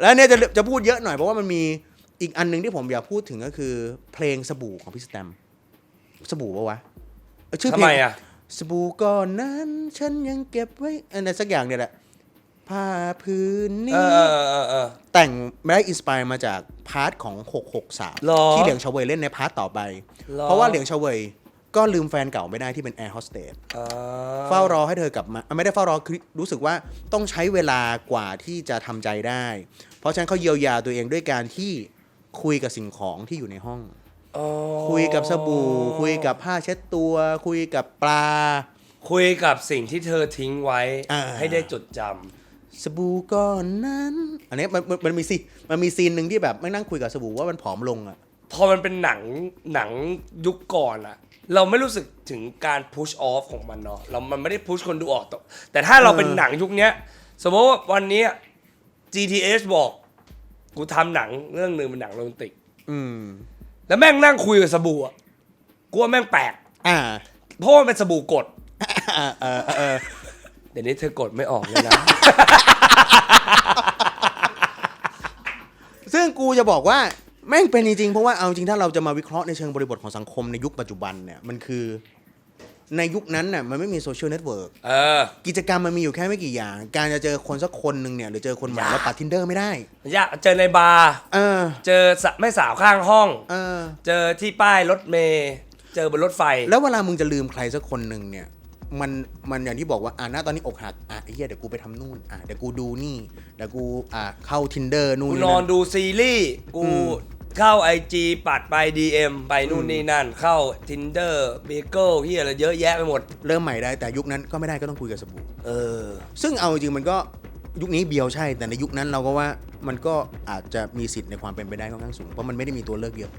แล้วเนี่ยจะจะพูดเยอะหน่อยเพราะว่ามันมีอีกอันหนึงที่ผมอยากพูดถึงก็คือ เพลงสบู่ของพี่สแตมป์สบู่ปะวะเออชื่อทำเพลไมง อะ สบู่ก้อนนั้น ฉันยังเก็บไว้อะไรสักอย่างเนี่ยแหละผ้าพื้นเอนี้อเออเออเออ แต่งไม่ได้อินสปายมาจากพาร์ทของ663หรอที่เหลียงเฉวยเล่นในพาร์ทต่อไป หรอ เพราะว่าเหลียงเฉวยก็ลืมแฟนเก่าไม่ได้ที่เป็นแอร์โฮสเตสอ่า เฝ้ารอให้เธอกลับมาอะไม่ได้เฝ้ารอคือรู้สึกว่าต้องใช้เวลากว่าที่จะทำใจได้ เพราะฉะนั้นเขาเยียวยาตัวเองด้วยการที่คุยกับสิ่งของที่อยู่ในห้องอ๋อคุยกับสบู่ คุยกับผ้าเช็ดตัว คุยกับปลา คุยกับสิ่งที่เธอทิ้งไว้อ่าให้ได้จดจสบู่ก้อนนั้น อันนี้มันมันมันมีสิมันมีซีนหนึ่งที่แบบไม่นั่งคุยกับสบู่ว่ามันผอมลงอะำพอมันเป็นหนังหนังยุคก่อนอะ เราไม่รู้สึกถึงการ push off ของมันเนาะเรามันไม่ได้ push คนดูออกต่อแต่ถ้าเราเป็นหนังยุคเนี้ย สมมติว่าวันเนี้ย GTH บอกกูทำหนังเรื่องหนึ่งเป็นหนังโรแมนติก อืม แล้วแม่งนั่งคุยกับสบู่อะกูว่าแม่งแปลกอ่าเพราะว่ามันเป็นสบู่กดเออเออเออเดี๋ยวนี้เธอกดไม่ออกเลยนะ ซึ่งกูจะบอกว่า แม่งเป็นจริงๆ เพราะว่าเอาจริงถ้าเราจะมาวิเคราะห์ในเชิงบริบทของสังคมในยุคปัจจุบันเนี่ยมันคือในยุคนั้นน่ะมันไม่มีโซเชียลเน็ตเวิร์กเออ กิจกรรมมันมีอยู่แค่ไม่กี่อย่าง การจะเจอคนสักคนหนึ่งเนี่ยหรือเจอคนใหม่ยากแล้วปัดทินเดอร์ไม่ได้อยากเจอในบาร์เออ เจอสะแม่สาวข้างห้อง เออ เจอที่ป้ายรถเมย์เจอบนรถไฟ แล้วเวลามึงจะลืมใครสักคนหนึ่งเนี่ยมันมันอย่างที่บอกว่าอ่าณตอนนี้อกหักอะไอ้เหี้ยเดี๋ยวกูไปทำนู่นอะเดี๋ยวกูดูนี่เดี๋ยวกูอะเข้า tinder นู่นกูนี่นอนนั่นดูซีรีส์กูอืม เข้าไอจีปัดไป DM ไปนู่นอืมนี่นั่น เข้า Tinder b a g e l ที่อะไรเยอะแยะไปหมด เริ่มใหม่ได้แต่ยุคนั้นก็ไม่ได้ก็ต้องคุยกับสบู่เออ ซึ่งเอาจริงๆมันก็ยุคนี้เบียวใช่ แต่ในยุคนั้นเราก็ว่ามันก็อาจจะมีสิทธิ์ในความเป็นไปได้ค่อนข้างสูง เพราะมันไม่ได้มีตัวเลือกเยอะ